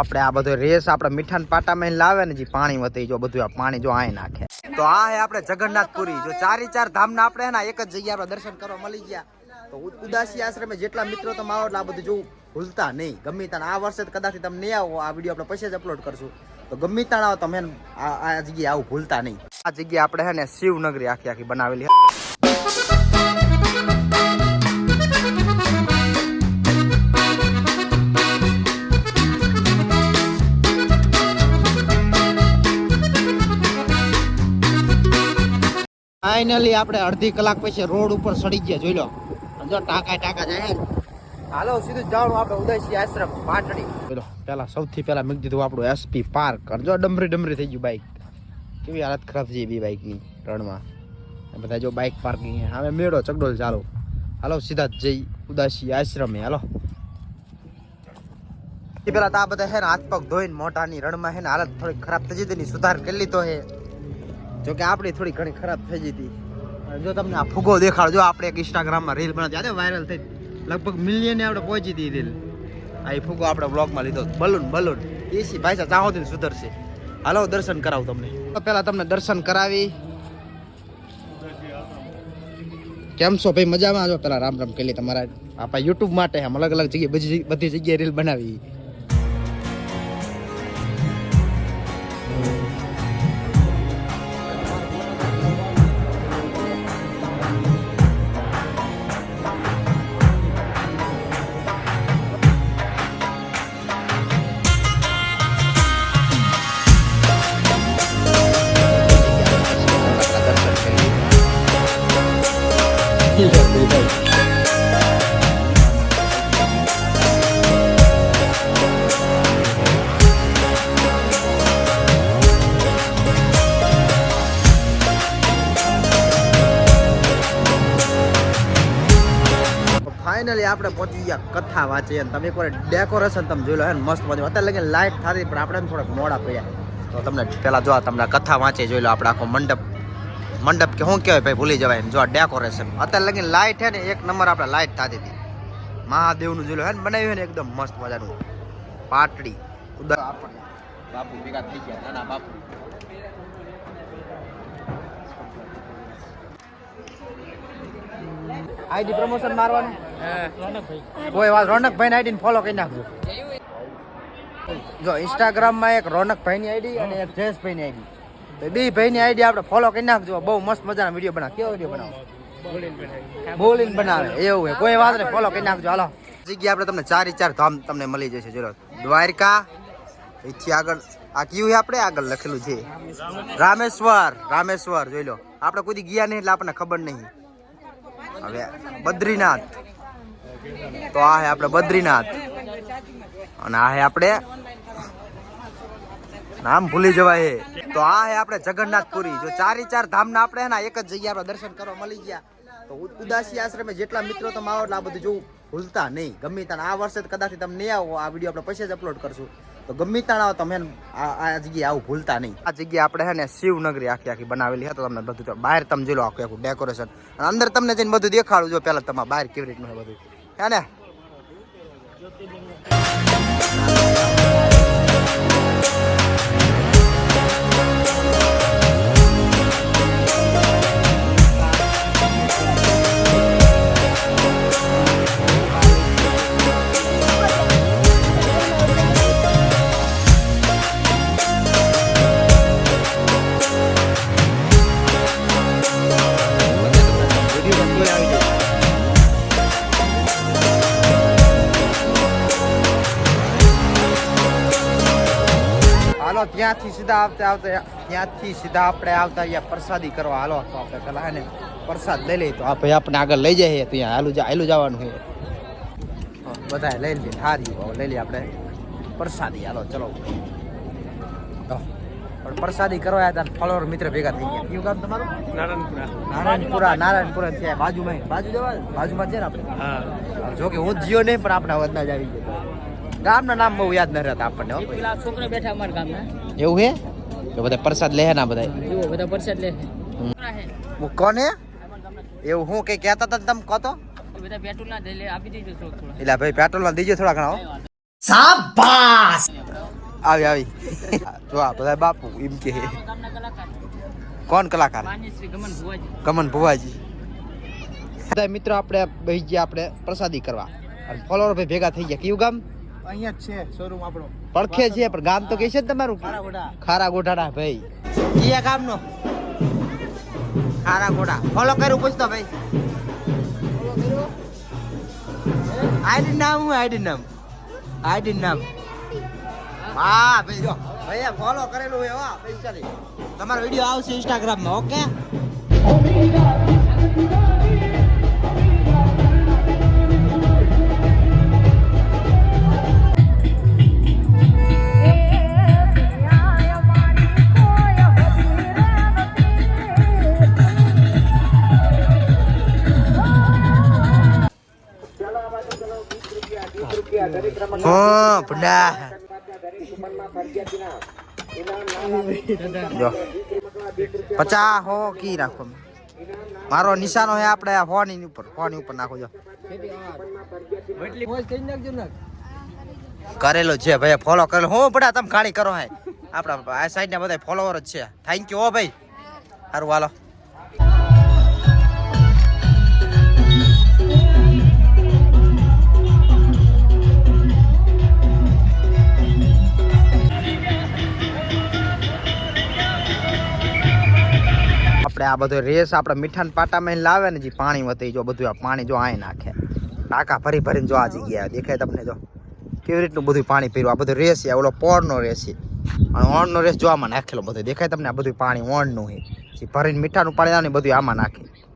આપણે આ બધો રેસ આપણે મીઠાન પાટામાં લાવે ને જે પાણી વધી જો બધું આ પાણી જો આય નાખે. તો આ હે આપણે જગન્નાથપુરી. જો ચારે ચાર ધામના આપણે એક જ જગ્યા આપણે દર્શન કરવા મળી ગયા. તો ઉદાસી આશ્રમે જેટલા મિત્રો તમે આવો એટલે આ બધું જોવું ભૂલતા નહીં. ગમે ત્યાં આ વર્ષે કદાચ તમે નહીં આવો, આ વીડિયો આપણે પછી જ અપલોડ કરશું. તો ગમે ત્યાં આવો, તમે આ જગ્યાએ આવું ભૂલતા નહીં. આ જગ્યાએ આપણે હે ને શિવનગરી આખી આખી બનાવેલી ફાઇનલી આપણે અડધી કલાક પછી રોડ ઉપર સડી ગયા, જોઈ લો. જો ટાંકા ટાંકા જાય હાલો, સીધું જાણું આપણે ઉદયસિંહ આશ્રમ, પાટડી. બોલો પેલા સૌથી પેલા મૂકી દીધું આપણું એસપી પાર્ક અને જો ડમરી ડમરી થઈ ગયું બાઈક કેવી હાલત ખરાબ થઈ બી બાઈકની રણમાં. બધા જો બાઈક પાર્કિંગ હવે મેળો ચકડોલ ચાલો. હાલો, સીધા જઈ ઉદાસી આશ્રમે. હાલો. પેલા તો બધા હે ને, હાથ પગ ધોઈને મોઢાની રણમાં હે ને, હાલત થોડી ખરાબ થઈ જતી સુધાર કરી લીધો હે જો કે આપણી થોડી ઘણી ખરાબ થઈ જતી જો તમને આ ફુગો દેખાડો જો આપણે એક ઇન્સ્ટાગ્રામમાં રીલ બનાવી આજે વાયરલ થઈ, લગભગ મિલિયને આપણે પહોંચી હતી રીલ આ એ ફુગો આપણે બ્લોગમાં લીધો. Balloon balloon. એસી ભાઈ સાહેબ ચાહો તો સુધરશે. હાલો, દર્શન કરાવું તમને. પહેલા તમને દર્શન કરાવી. કેમ છો ભાઈ? મજામાં જો પેલા રામ રામ કેલી તમારા. આપણા યુટ્યુબ માટે આમ અલગ અલગ જગ્યાએ બધી બધી જગ્યાએ રીલ બનાવી. ફાઇનલી આપણે પહોંચી ગયા કથા વાંચીએ અને તમે એકવાર ડેકોરેશન તમે જોઈ લો હે મસ્ત મજા અત્યારે લગી લાઈટ થતી પણ આપણે થોડાક મોડા પડ્યા. તો તમને પહેલાં જો તમને કથા વાંચે જોઈ લો આપણે આખો મંડપ મંડપ કે શું કહેવાય ભાઈ ભૂલી જવાય જો આ ડેકોરેશન અત્યારે લગી લાઈટ હે ને એક નંબર આપણે લાઈટ થતી હતી. મહાદેવનું જોઈ લો હે ને બનાવ્યું ને એકદમ મસ્ત મજાનું. પાટડી. ઉદર બાપુ ભેગા થઈ ગયા નાના બાપુ. આઈડી પ્રમોશન મારવાનું? કોઈ વાત રોનકભાઈ આઈડી ને ફોલો કરી નાખજો. જો ઇન્સ્ટાગ્રામમાં એક રોનકભાઈની આઈડી અને એક જયેશભાઈની આઈડી. બે ભાઈની આઈડી આપણે ફોલો કરી નાખજો. બહુ મસ્ત મજાના વીડિયો બનાવ. કેવો વીડિયો બનાવો? બોલીને બનાવે. એવું હોય. કોઈ વાત નહીં ફોલો કરી નાખજો. હાલો. જગ્યા આપણે તમને ચાર ચાર ધામ તમને મળી જશે. જો દ્વારકા અહીંથી આગળ આ કયું આપણે? આગળ લખેલું છે. રામેશ્વર રામેશ્વર, જોઈ લો. આપણે કોઈ ગયા નહીં એટલે આપણને ખબર નહીં. હવે, બદ્રીનાથ. તો આ હે આપણે બદ્રીનાથ. અને આ હે આપણે નામ ભૂલી જવાય તો આ હે આપણે જગન્નાથપુરી. જો ચારે ચાર ધામના આપણે હે ને એક જ જગ્યા આપણે દર્શન કરવા મળી ગયા. તો ઉદાસી આશ્રમે જેટલા મિત્રો તમે આવો એટલે આ બધું જોવું ભૂલતા નહીં. ગમે ત્યાં આ વર્ષે કદાચ તમે નહીં આવો, આ વીડિયો આપણે પછી જ અપલોડ કરશું. તો ગમે ત્યાં આવો તમે આ જગ્યાએ આવું ભૂલતા નહીં. આ જગ્યાએ આપણે છે ને શિવનગરી આખી આખી બનાવેલી છે તો તમને બધું બહાર તમે જોઈ લો આખું આખું ડેકોરેશન અને અંદર તમને જઈને બધું દેખાડું. જો પહેલાં તમારે બહાર કેવી રીતનું બધું? હે ને હાલો ત્યાંથી સીધા આવતા આવતા ત્યાંથી સીધા આપણે આવતા અહીંયા પ્રસાદી કરવા હાલો તો આપણે પેલા હે ને પ્રસાદ લઈ લઈએ. તો આ ભાઈ આપણે આગળ લઈ જાય ત્યાં હાલું જા હાલું જવાનું છે. બધા લઈ લઈએ હવે લઈ લઈએ આપણે. પ્રસાદી હાલો ચલો. તો, પણ પ્રસાદી કરવા આવ્યા હતા ફળોર મિત્ર ભેગા થઈ ગયા. કયું ગામ તમારું? નારાયણપુરા. નારાયણપુરા ત્યાં બાજુમાં બાજુ જવા બાજુમાં છે ને આપણે? જો કે હું જ જીયો નહીં પણ આપણે હવે જ આવી ગયો. ગામના નામ બહુ યાદ ન રહેતા આપણને પેલા છોકરા બેઠા અમારા ગામના. એવું હે? કે બધા પ્રસાદ લે ના બધા જુઓ બધા પ્રસાદ લે હું. કોને? એવું હું કઈ કહેતા હતા તમે કહો તો? બધા પેટ્રોલ ના દે આપી દીધું થોડું. એટલે ભાઈ પેટ્રોલ ના દીજો થોડા ઘણા હો. આવી આવી. જો આ બધા બાપુ એમ કે કોણ કલાકાર? ગમન ભુવાજી. ભુવાજી. બધા મિત્રો આપણે બેસી ગયા આપણે પ્રસાદી કરવા. અને ફોલોવર ભાઈ ભેગા થઈ ગયા. કયું ગામ? અહીંયા જ છે શોરૂમ આપણો. પડખે છે પણ ગામ તો કે છે ને તમારું. ખારા ગોઢાડા ભાઈ. કયા ગામનો. ખારા ગોઠા ફોલો કર્યું પૂછતો ભાઈ. આઈડી નામ હું આઈડી નામ? આઈડી નામ. હા ભાઈ. જો ભાઈ ફોલો કરેલું હોય હો પૈસાની તમારો વિડિયો આવશે ઇન્સ્ટાગ્રામમાં ઓકે હા ભંડા જો પચાસ હો કી રાખો મારો નિશાનો હે આપણે આ ફોનની ઉપર ફોન ઉપર નાખો જો કરેલો છે ભાઈ ફોલો કરેલો હું પડા તમે ખાણી કરો હે આપણા આ સાઈડ ના બધા ફોલોવર જ છે. થેન્ક યુ હો ભાઈ સારું હાલો. આ બધો રેસ આપણે મીઠાન પાટામાં લાવે ને જે પાણી વધી જો બધું આ પાણી જો આય નાખે. ટાંકા ભરી ભરીને જો આ જગ્યા દેખાય તમને જો. કેવી રીતનું બધું પાણી પીરું? આ બધું રેસ છે ઓલો પોરનો રેસ છે. અને ઓણનો રેસ જોવામાં નાખેલો બધો. દેખાય તમને આ બધું પાણી ઓણનું છે. ભરીને મીઠાનું પાણી આવે ને બધું આમાં નાખે.